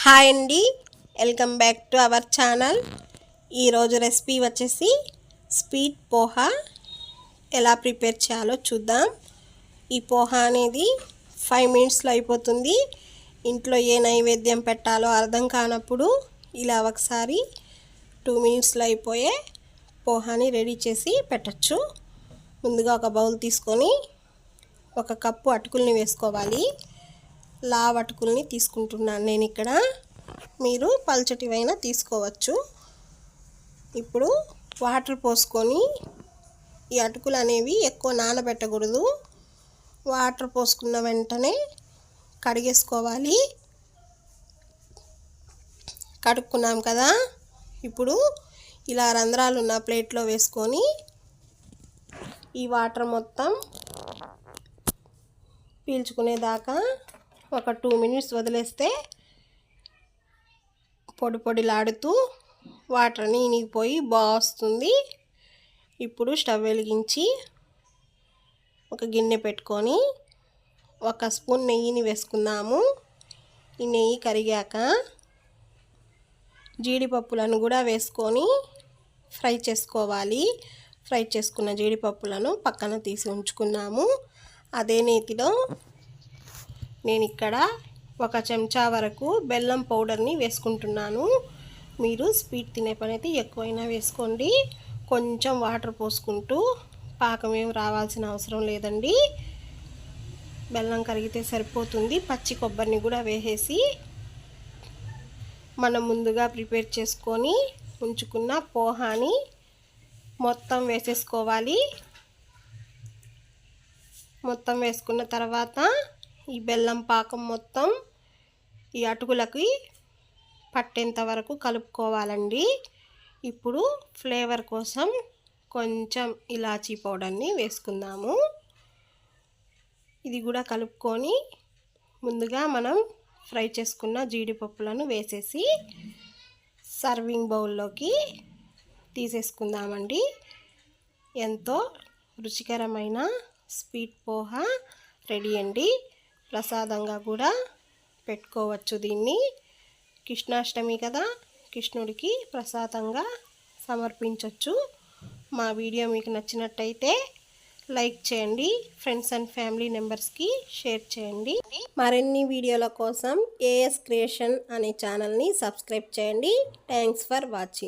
Hi అండి. Welcome back to our channel. ఈరోజు recipe వచ్చేసి స్వీట్ పోహా. ఎలా ప్రిపేర్ చేయాలో చూద్దాం. ఈ పోహా అనేది ఫైవ్ మినిట్స్లో అయిపోతుంది. ఇంట్లో ఏ నైవేద్యం పెట్టాలో అర్థం కానప్పుడు ఇలా ఒకసారి టూ మినిట్స్లో అయిపోయే పోహాని రెడీ చేసి పెట్టచ్చు. ముందుగా ఒక బౌల్ తీసుకొని ఒక కప్పు అటుకుల్ని వేసుకోవాలి. లావ్ అటుకుల్ని తీసుకుంటున్నాను నేను ఇక్కడ. మీరు పల్చటివైనా తీసుకోవచ్చు. ఇప్పుడు వాటర్ పోసుకొని ఈ అటుకులు అనేవి ఎక్కువ నానబెట్టకూడదు. వాటర్ పోసుకున్న వెంటనే కడిగేసుకోవాలి. కడుక్కున్నాం కదా. ఇప్పుడు ఇలా రంధ్రాలు ఉన్న ప్లేట్లో వేసుకొని ఈ వాటర్ మొత్తం పీల్చుకునేదాకా ఒక టూ మినిట్స్ వదిలేస్తే పొడి పొడిలాడుతూ వాటర్ అని ఇనిగిపోయి బాగుస్తుంది. ఇప్పుడు స్టవ్ వెలిగించి ఒక గిన్నె పెట్టుకొని ఒక స్పూన్ నెయ్యిని వేసుకుందాము. ఈ నెయ్యి కరిగాక జీడిపప్పులను కూడా వేసుకొని ఫ్రై చేసుకోవాలి. ఫ్రై చేసుకున్న జీడిపప్పులను పక్కన తీసి ఉంచుకున్నాము. అదే నేతిలో నేను ఇక్కడ ఒక చెంచా వరకు బెల్లం పౌడర్ని వేసుకుంటున్నాను. మీరు స్వీట్ తినే పని అయితే ఎక్కువైనా వేసుకోండి. కొంచెం వాటర్ పోసుకుంటూ పాకం ఏం రావాల్సిన అవసరం లేదండి. బెల్లం కరిగితే సరిపోతుంది. పచ్చి కొబ్బరిని కూడా వేసేసి మనం ముందుగా ప్రిపేర్ చేసుకొని ఉంచుకున్న పోహాని మొత్తం వేసేసుకోవాలి. మొత్తం వేసుకున్న తర్వాత ఈ బెల్లం పాకం మొత్తం ఈ అటుకులకి పట్టేంత వరకు కలుపుకోవాలండి. ఇప్పుడు ఫ్లేవర్ కోసం కొంచెం ఇలాచీ పౌడర్ని వేసుకుందాము. ఇది కూడా కలుపుకొని ముందుగా మనం ఫ్రై చేసుకున్న జీడిపప్పులను వేసేసి సర్వింగ్ బౌల్లోకి తీసేసుకుందామండి. ఎంతో రుచికరమైన స్వీట్ పోహా రెడీ అండి. ప్రసాదంగా కూడా పెట్టుకోవచ్చు దీన్ని. కృష్ణాష్టమి కదా కృష్ణుడికి ప్రసాదంగా సమర్పించవచ్చు మా వీడియో మీకు నచ్చినట్టయితే లైక్ చేయండి ఫ్రెండ్స్ అండ్ ఫ్యామిలీ మెంబర్స్కి షేర్ చేయండి. మరిన్ని వీడియోల కోసం ఏఎస్ క్రియేషన్ అనే ఛానల్ని సబ్స్క్రైబ్ చేయండి. Thanks for watching